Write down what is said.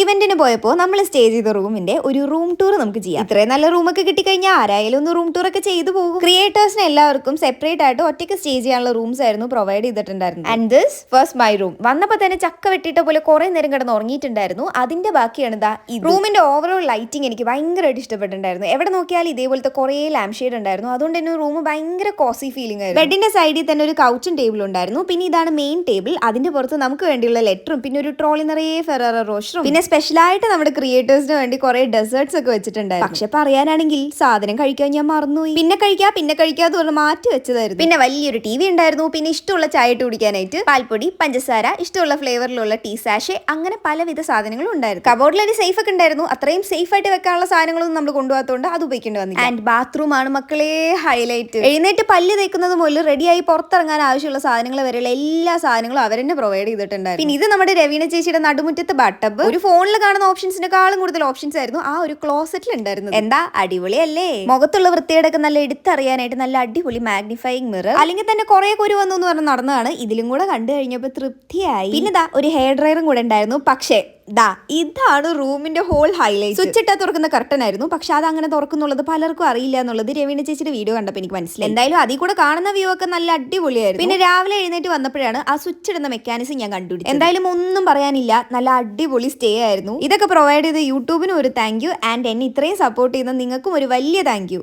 ഇവന്റിന് പോയപ്പോൾ നമ്മൾ സ്റ്റേ ചെയ്ത റൂമിന്റെ ഒരു റൂം ടൂർ നമുക്ക് ചെയ്യാം. ഇത്രയും നല്ല റൂമൊക്കെ കിട്ടിക്കഴിഞ്ഞാൽ ആരായാലും ഒന്ന് റൂം ടൂർ ഒക്കെ ചെയ്തു പോകും. ക്രിയേറ്റേഴ്സിന് എല്ലാവർക്കും സെപ്പറേറ്റ് ആയിട്ട് ഒറ്റയ്ക്ക് സ്റ്റേ ചെയ്യാനുള്ള റൂംസ് ആയിരുന്നു പ്രൊവൈഡ് ചെയ്തിട്ടുണ്ടായിരുന്നു and this first my room വന്നപ്പോൾ തന്നെ ചക്ക വെട്ടിയിട്ട പോലെ കുറെ നേരം കിടന്ന് ഉറങ്ങിയിട്ടുണ്ടായിരുന്നു. അതിന്റെ ബാക്കിയാണ് ദാ ഈ റൂമിന്റെ ഓവറോൾ ലൈറ്റിംഗ് എനിക്ക് ഭയങ്കരമായിട്ട് ഇഷ്ടപ്പെട്ടിട്ടുണ്ടായിരുന്നു. എവിടെ നോക്കിയാലും ഇതേപോലത്തെ കുറേ ലാംപ് ഷെയ്ഡ് ഉണ്ടായിരുന്നു. അതുകൊണ്ട് തന്നെ റൂം ഭയങ്കര കോസി ഫീലിംഗ് ആയിരുന്നു. ബെഡിന്റെ സൈഡിൽ തന്നെ ഒരു കൗച്ചും ടേബിൾ ഉണ്ടായിരുന്നു. പിന്നെ ഇതാണ് മെയിൻ ടേബിൾ അതിന്റെ പുറത്ത് നമുക്ക് വേണ്ടിയുള്ള ലെറ്ററും പിന്നെ ഒരു ട്രോളി നിറയെ ഫെററ റോഷറും പിന്നെ സ്പെഷ്യലായിട്ട് നമ്മുടെ ക്രിയേറ്റേഴ്സിന് വേണ്ടി കുറെ ഡെസേർട്സ് ഒക്കെ വെച്ചിട്ടുണ്ടായിരുന്നു. പക്ഷെ പറയാനാണെങ്കിൽ സാധനം കഴിക്കാൻ ഞാൻ മറന്നുപോയി. പിന്നെ കഴിക്കാ പിന്നെ പറഞ്ഞ് മാറ്റി വെച്ചതായിരുന്നു. പിന്നെ വലിയൊരു ടി വി ഉണ്ടായിരുന്നു. പിന്നെ ഇഷ്ടമുള്ള ചായ ഇട്ട് കുടിക്കാനായിട്ട് പാൽപ്പൊടി പഞ്ചസാര ഇഷ്ടമുള്ള ഫ്ലേവറിലുള്ള ടീ സാഷെ അങ്ങനെ പലവിധ സാധനങ്ങളും ഉണ്ടായിരുന്നു. കബോർഡിൽ ഒരു സേഫ് ഒക്കെ ഉണ്ടായിരുന്നു. അത്രയും സേഫ് ആയിട്ട് വെക്കാനുള്ള സാധനങ്ങളൊന്നും നമ്മൾ കൊണ്ടുപോകാത്തതുകൊണ്ട് അത് ഉപയോഗിക്കേണ്ടി വന്നില്ല. ആൻഡ് ബാത്റൂം ആണ് മക്കളെ ഹൈലൈറ്റ് എഴുന്നേറ്റ് പല്ല് തേക്കുന്നത് മുതൽ റെഡിയായി പുറത്തിറങ്ങാൻ ആവശ്യമുള്ള സാധനങ്ങൾ വരെയുള്ള എല്ലാ സാധനങ്ങളും അവരെന്നെ പ്രൊവൈഡ് ചെയ്തിട്ടുണ്ടായിരുന്നു. പിന്നെ ഇത് നമ്മുടെ രവീണ ചേച്ചിയുടെ നടുമുറ്റത്ത് ബട്ടബ് ഒരു ഫോണിൽ കാണുന്ന ഓപ്ഷൻസിനെക്കാളും കൂടുതൽ ഓപ്ഷൻസ് ആയിരുന്നു ആ ഒരു ക്ലോസറ്റിൽ ഉണ്ടായിരുന്നത് എന്താ? അടിപൊളിയല്ലേ? മുഖത്തുള്ള വൃത്തിയടക്കം നല്ല എടുത്തറിയാനായിട്ട് നല്ല അടിപൊളി മാഗ്നിഫൈങ് മിറർ. അല്ലെങ്കിൽ തന്നെ കുറെ കുരു വന്നു എന്ന് പറഞ്ഞ് നടന്നതാണ്. ഇതിലും കൂടെ കണ്ടു കഴിഞ്ഞപ്പോൾ തൃപ്തിയായി. പിന്നെ ഒരു ഹെയർ ഡ്രയറും കൂടെ ഉണ്ടായിരുന്നു. പക്ഷേ ദാ ഇതാണ് റൂമിന്റെ ഹോൾ ഹൈലൈറ്റ്. സ്വിച്ച് ഇട്ടാ തുറക്കുന്ന കർട്ടൻ ആയിരുന്നു. പക്ഷെ അത് അങ്ങനെ തുറക്കുന്നുള്ളത് പലർക്കും അറിയില്ല എന്നുള്ളത് രവീണ ചേച്ചിയുടെ വീഡിയോ കണ്ടപ്പോൾ എനിക്ക് മനസ്സിലായി. എന്തായാലും അതിൽ കൂടെ കാണുന്ന വ്യൂ ഒക്കെ നല്ല അടിപൊളിയായിരുന്നു. പിന്നെ രാവിലെ എഴുന്നേറ്റ് വന്നപ്പോഴാണ് ആ സ്വിച്ച് ഇടുന്ന മെക്കാനിസം ഞാൻ കണ്ടുപിടിച്ചത്. എന്തായാലും ഒന്നും പറയാനില്ല. നല്ല അടിപൊളി സ്റ്റേ ആയിരുന്നു. ഇതൊക്കെ പ്രൊവൈഡ് ചെയ്ത് യൂട്യൂബിനും ഒരു താങ്ക് യു ആൻഡ് എന്നെ ഇത്രയും സപ്പോർട്ട് ചെയ്യുന്ന നിങ്ങൾക്കും ഒരു വലിയ താങ്ക്